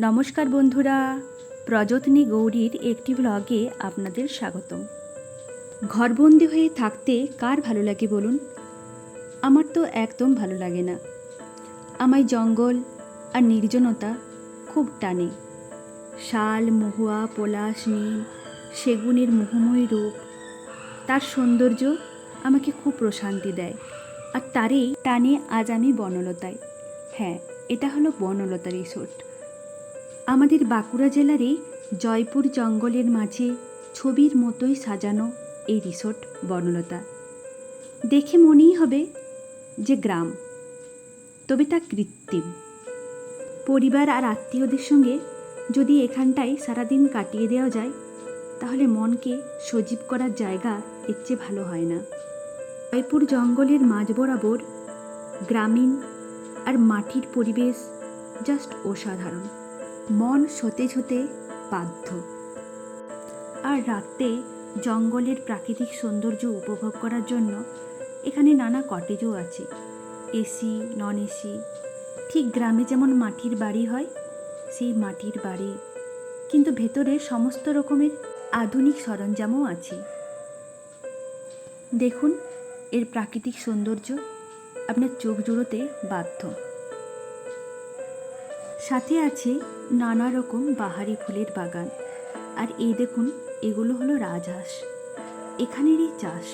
নমস্কার বন্ধুরা, প্রযত্নী গৌরীর একটি ব্লগে আপনাদের স্বাগতম। ঘরবন্দি হয়ে থাকতে কার ভালো লাগে বলুন? আমার তো একদম ভালো লাগে না। আমায় জঙ্গল আর নির্জনতা খুব টানে। শাল, মহুয়া, পলাশ, নীল, সেগুনের মোহময় রূপ, তার সৌন্দর্য আমাকে খুব প্রশান্তি দেয় আর তারই টানে আজ আমি বনলতায়। হ্যাঁ এটা হলো বনলতা রিসোর্ট আমাদের বাঁকুড়া জেলারই জয়পুর জঙ্গলের মাঝে ছবির মতোই সাজানো এই রিসোর্ট বনলতা। দেখে মনেই হবে যে গ্রাম, তবে তা কৃত্রিম। পরিবার আর আত্মীয়দের সঙ্গে যদি এখানটায় সারাদিন কাটিয়ে দেওয়া যায়, তাহলে মনকে সজীব করার জায়গা এর চেয়ে ভালো হয় না। জয়পুর জঙ্গলের মাঝ বরাবর গ্রামীণ আর মাটির পরিবেশ জাস্ট অসাধারণ। মন সতেজ হতে বাধ্য। আর রাতে জঙ্গলের প্রাকৃতিক সৌন্দর্য উপভোগ করার জন্য এখানে নানা কটেজও আছে। এসি নন এসি ঠিক গ্রামে যেমন মাটির বাড়ি হয়, সেই মাটির বাড়ি। কিন্তু ভেতরে সমস্ত রকমের আধুনিক সরঞ্জামও আছে। দেখুন, এর প্রাকৃতিক সৌন্দর্য আপনার চোখ জুড়োতে বাধ্য। সাথে আছে নানা রকম বাহারি ফুলের বাগান। আর এই দেখুন, এগুলো হলো রাজহাঁস। এখানেরই চাষ।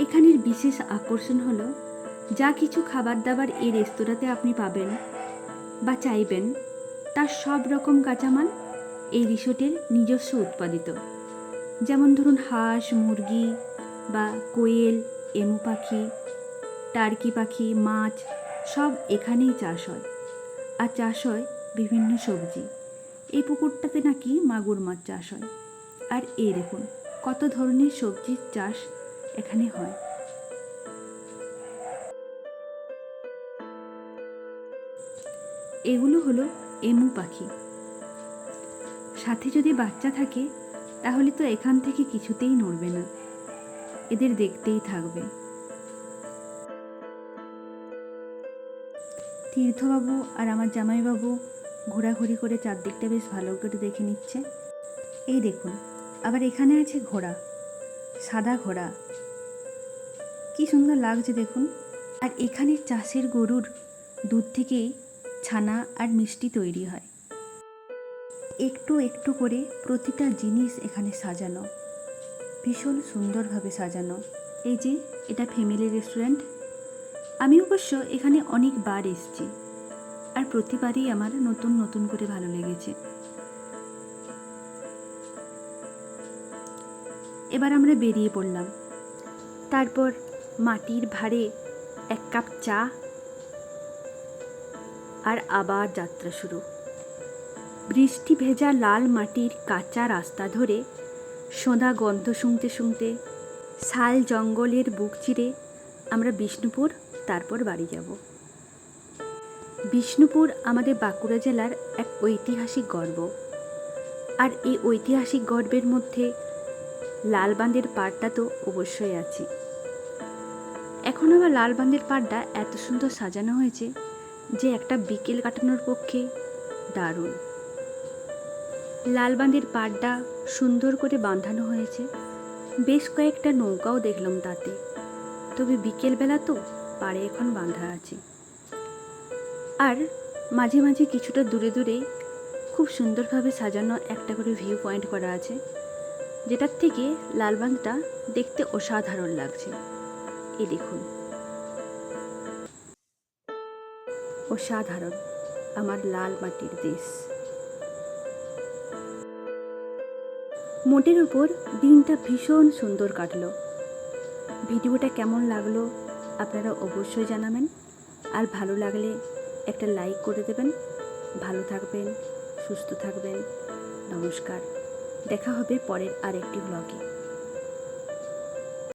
এখানের বিশেষ আকর্ষণ হলো, যা কিছু খাবার দাবার এই রেস্তোরাঁতে আপনি পাবেন বা চাইবেন, তার সব রকম কাঁচামাল এই রিসোর্টের নিজস্ব উৎপাদিত। যেমন ধরুন হাঁস, মুরগি বা কোয়েল, এমু পাখি টার্কি পাখি, মাছ, সব এখানেই চাষ হয়। আর চাষ হয় বিভিন্ন সবজি। এই পুকুরটাতে নাকি মাগুর মাছ চাষ হয়। আর এই দেখুন, কত ধরনের সবজির চাষ এখানে হয়। এগুলো হলো এমু পাখি। সাথে যদি বাচ্চা থাকে, তাহলে তো এখান থেকে কিছুতেই নড়বে না। এদের দেখতেই থাকবে। তীর্থবাবু আর আমার জামাইবাবু ঘোরাঘুরি করে চারদিকটা বেশ ভালো করে দেখে নিচ্ছে। এই দেখুন, আবার এখানে আছে ঘোড়া, সাদা ঘোড়া। কি সুন্দর লাগছে দেখুন। আর এখানে চাষের গরুর দুধ থেকেই ছানা আর মিষ্টি তৈরি হয়। একটু একটু করে প্রতিটা জিনিস এখানে সাজানো। ভীষণ সুন্দরভাবে সাজানো। এই যে, এটা ফ্যামিলি রেস্টুরেন্ট আমি অবশ্য এখানে অনেকবার এসেছি। আর প্রতিবারই আমার নতুন নতুন করে ভালো লেগেছে। এবার আমরা বেরিয়ে পড়লাম। তারপর মাটির ভারে এক কাপ চা আর আবার যাত্রা শুরু। বৃষ্টি ভেজা লাল মাটির কাঁচা রাস্তা ধরে সোঁদা গন্ধ শুনতে শুনতে শাল জঙ্গলের বুক চিরে আমরা বিষ্ণুপুর তারপর বাড়ি যাব। বিষ্ণুপুর আমাদের বাঁকুড়া জেলার এক ঐতিহাসিক গর্ব। আর এই ঐতিহাসিক গর্বের মধ্যে লালবাঁধের পাড়টা তো অবশ্যই আছে। এখন আবার লালবাঁধের পাড়টা এত সুন্দর সাজানো হয়েছে যে একটা বিকেল কাটানোর পক্ষে দারুণ। লালবাঁধের পাড়টা সুন্দর করে বাঁধানো হয়েছে। বেশ কয়েকটা নৌকাও দেখলাম তাতে। তবে বিকেলবেলা তো পাড়ে এখন বাঁধা আছে। আর মাঝে মাঝে কিছুটা দূরে দূরেই খুব সুন্দরভাবে সাজানো একটা করে ভিউ পয়েন্ট করা আছে, যেটার থেকে লালবাঁধটা দেখতে অসাধারণ লাগছে। এই দেখুন। অসাধারণ, আমার লাল মাটির দেশ। মোটের উপর দিনটা ভীষণ সুন্দর কাটলো। ভিডিওটা কেমন লাগল আপনারা অবশ্যই জানাবেন। আর ভালো লাগলে একটা লাইক করে দেবেন। ভালো থাকবেন, সুস্থ থাকবেন। নমস্কার। দেখা হবে পরের আরেকটি ব্লগে